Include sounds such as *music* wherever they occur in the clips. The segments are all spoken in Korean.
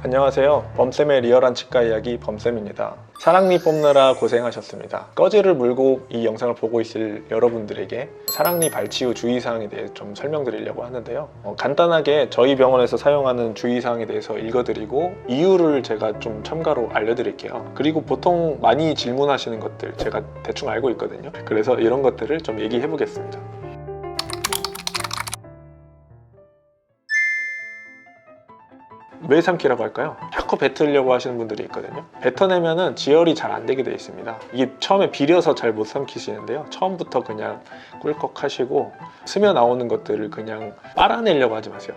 안녕하세요. 범쌤의 리얼한 치과 이야기 범쌤입니다. 사랑니 뽑느라 고생하셨습니다. 꺼지를 물고 이 영상을 보고 있을 여러분들에게 사랑니 발치 후 주의사항에 대해 좀 설명드리려고 하는데요. 어, 간단하게 저희 병원에서 사용하는 주의사항에 대해서 읽어드리고 이유를 제가 좀 첨가로 알려드릴게요. 그리고 보통 많이 질문하시는 것들 제가 대충 알고 있거든요. 그래서 이런 것들을 좀 얘기해 보겠습니다. 왜 삼키라고 할까요? 자꾸 뱉으려고 하시는 분들이 있거든요. 뱉어내면은 지혈이 잘 안 되게 돼 있습니다. 이게 처음에 비려서 잘 못 삼키시는데요. 처음부터 그냥 꿀꺽 하시고 스며 나오는 것들을 그냥 빨아내려고 하지 마세요.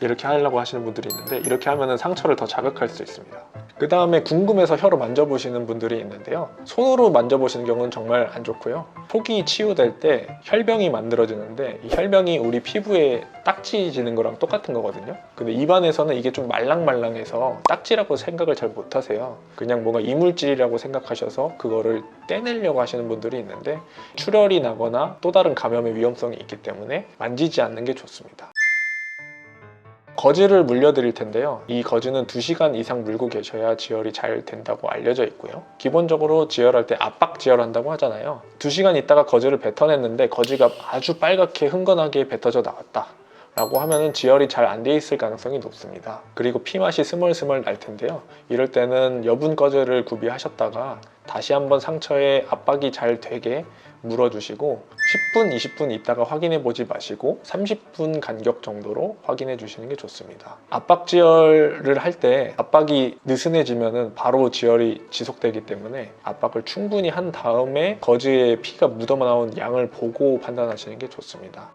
이렇게 하려고 하시는 분들이 있는데 이렇게 하면은 상처를 더 자극할 수 있습니다. 그 다음에 궁금해서 혀로 만져보시는 분들이 있는데요. 손으로 만져보시는 경우는 정말 안 좋고요. 속이 치유될 때 혈병이 만들어지는데 이 혈병이 우리 피부에 딱지 지는 거랑 똑같은 거거든요. 근데 입안에서는 이게 좀 말랑말랑해서 딱지라고 생각을 잘 못하세요. 그냥 뭔가 이물질이라고 생각하셔서 그거를 떼내려고 하시는 분들이 있는데 출혈이 나거나 또 다른 감염의 위험성이 있기 때문에 만지지 않는 게 좋습니다. 거즈를 물려드릴 텐데요. 이 거즈는 2시간 이상 물고 계셔야 지혈이 잘 된다고 알려져 있고요. 기본적으로 지혈할 때 압박 지혈한다고 하잖아요. 2시간 있다가 거즈를 뱉어냈는데 거즈가 아주 빨갛게 흥건하게 뱉어져 나왔다. 라고 하면은 지혈이 잘 안 돼 있을 가능성이 높습니다. 그리고 피맛이 스멀스멀 날 텐데요. 이럴 때는 여분 거즈를 구비하셨다가 다시 한번 상처에 압박이 잘 되게 물어주시고 10분, 20분 있다가 확인해 보지 마시고 30분 간격 정도로 확인해 주시는 게 좋습니다. 압박 지혈을 할 때 압박이 느슨해지면은 바로 지혈이 지속되기 때문에 압박을 충분히 한 다음에 거즈에 피가 묻어나온 양을 보고 판단하시는 게 좋습니다.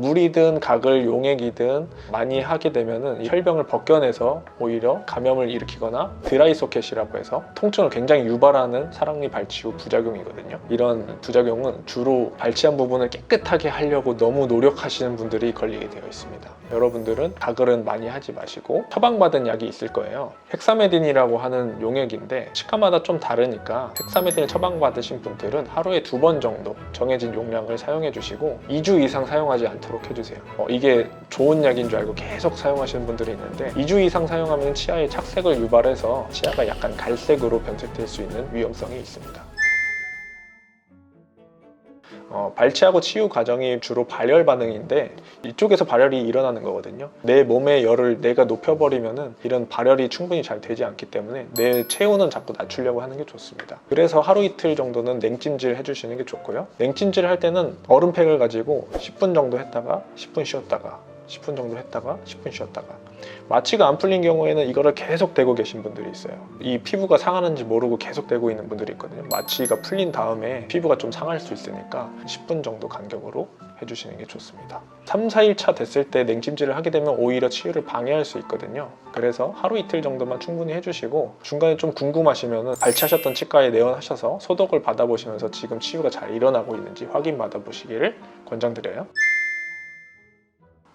물이든 각을 용액이든 많이 하게 되면은 이 혈병을 벗겨내서 오히려 감염을 일으키거나 드라이 소켓이라고 해서 통증을 굉장히 유발하는 사랑니 발치 후 부작용이거든요. 이런 부작용은 주로 발치한 부분을 깨끗하게 하려고 너무 노력하시는 분들이 걸리게 되어 있습니다. 여러분들은 가글은 많이 하지 마시고 처방받은 약이 있을 거예요. 헥사메딘이라고 하는 용액인데 치과마다 좀 다르니까 헥사메딘을 처방받으신 분들은 하루에 두 번 정도 정해진 용량을 사용해 주시고 2주 이상 사용하지 않도록 해주세요. 어, 이게 좋은 약인 줄 알고 계속 사용하시는 분들이 있는데 2주 이상 사용하면 치아에 착색을 유발해서 치아가 약간 갈색으로 변색될 수 있는 위험성이 있습니다. 어, 발치하고 치유 과정이 주로 발열 반응인데 이쪽에서 발열이 일어나는 거거든요. 내 몸의 열을 내가 높여버리면은 이런 발열이 충분히 잘 되지 않기 때문에 내 체온은 자꾸 낮추려고 하는 게 좋습니다. 그래서 하루 이틀 정도는 냉찜질 해주시는 게 좋고요. 냉찜질 할 때는 얼음팩을 가지고 10분 정도 했다가 10분 쉬었다가 10분 정도 했다가 10분 쉬었다가 마취가 안 풀린 경우에는 이거를 계속 대고 계신 분들이 있어요. 이 피부가 상하는지 모르고 계속 대고 있는 분들이 있거든요. 마취가 풀린 다음에 피부가 좀 상할 수 있으니까 10분 정도 간격으로 해주시는 게 좋습니다. 3, 4일 차 됐을 때 냉찜질을 하게 되면 오히려 치유를 방해할 수 있거든요. 그래서 하루 이틀 정도만 충분히 해주시고 중간에 좀 궁금하시면 발치하셨던 치과에 내원하셔서 소독을 받아보시면서 지금 치유가 잘 일어나고 있는지 확인 받아보시기를 권장드려요.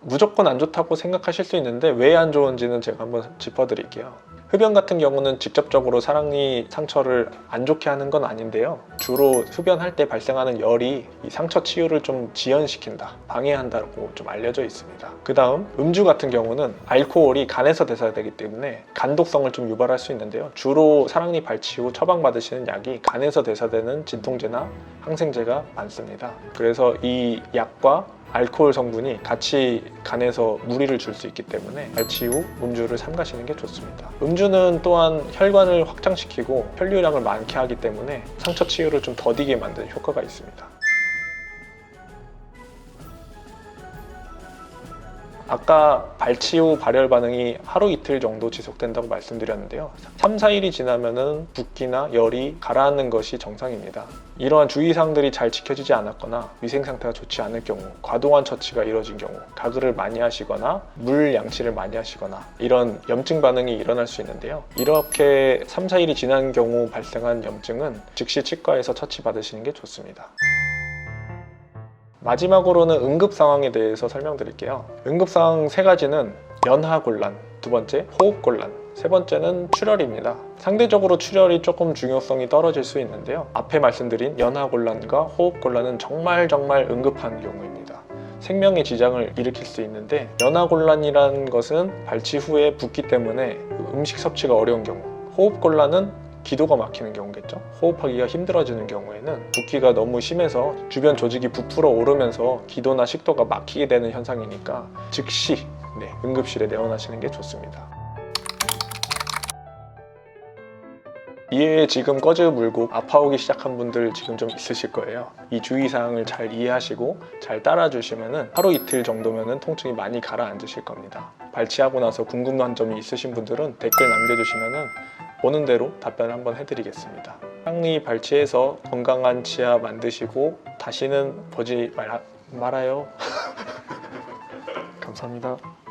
무조건 안 좋다고 생각하실 수 있는데 왜 안 좋은지는 제가 한번 짚어드릴게요. 흡연 같은 경우는 직접적으로 사랑니 상처를 안 좋게 하는 건 아닌데요. 주로 흡연할 때 발생하는 열이 이 상처 치유를 좀 지연시킨다, 방해한다고 좀 알려져 있습니다. 그 다음 음주 같은 경우는 알코올이 간에서 대사되기 때문에 간독성을 좀 유발할 수 있는데요. 주로 사랑니 발치 후 처방받으시는 약이 간에서 대사되는 진통제나 항생제가 많습니다. 그래서 이 약과 알코올 성분이 같이 간에서 무리를 줄 수 있기 때문에 발치 후 음주를 삼가시는 게 좋습니다. 음주는 또한 혈관을 확장시키고 혈류량을 많게 하기 때문에 상처 치유를 좀 더디게 만드는 효과가 있습니다. 아까 발치 후 발열 반응이 하루 이틀 정도 지속된다고 말씀드렸는데요. 3, 4일이 지나면은 붓기나 열이 가라앉는 것이 정상입니다. 이러한 주의사항들이 잘 지켜지지 않았거나 위생 상태가 좋지 않을 경우, 과도한 처치가 이뤄진 경우, 가글을 많이 하시거나 물 양치를 많이 하시거나 이런 염증 반응이 일어날 수 있는데요. 이렇게 3, 4일이 지난 경우 발생한 염증은 즉시 치과에서 처치 받으시는 게 좋습니다. 마지막으로는 응급 상황에 대해서 설명드릴게요. 응급 상황 세 가지는 연하 곤란, 두 번째 호흡 곤란, 세 번째는 출혈입니다. 상대적으로 출혈이 조금 중요성이 떨어질 수 있는데요. 앞에 말씀드린 연하 곤란과 호흡 곤란은 정말 정말 응급한 경우입니다. 생명의 지장을 일으킬 수 있는데 연하 곤란이라는 것은 발치 후에 붓기 때문에 음식 섭취가 어려운 경우 호흡 곤란은 기도가 막히는 경우겠죠. 호흡하기가 힘들어지는 경우에는 붓기가 너무 심해서 주변 조직이 부풀어 오르면서 기도나 식도가 막히게 되는 현상이니까 즉시 네, 응급실에 내원하시는 게 좋습니다. 이에 지금 꺼즈 물고 아파오기 시작한 분들 지금 좀 있으실 거예요. 이 주의사항을 잘 이해하시고 잘 따라주시면은 하루 이틀 정도면은 통증이 많이 가라앉으실 겁니다. 발치하고 나서 궁금한 점이 있으신 분들은 댓글 남겨주시면은 보는 대로 답변을 한번 해드리겠습니다. 항의 발치해서 건강한 치아 만드시고 다시는 보지 말, 말아요. *laughs* 감사합니다.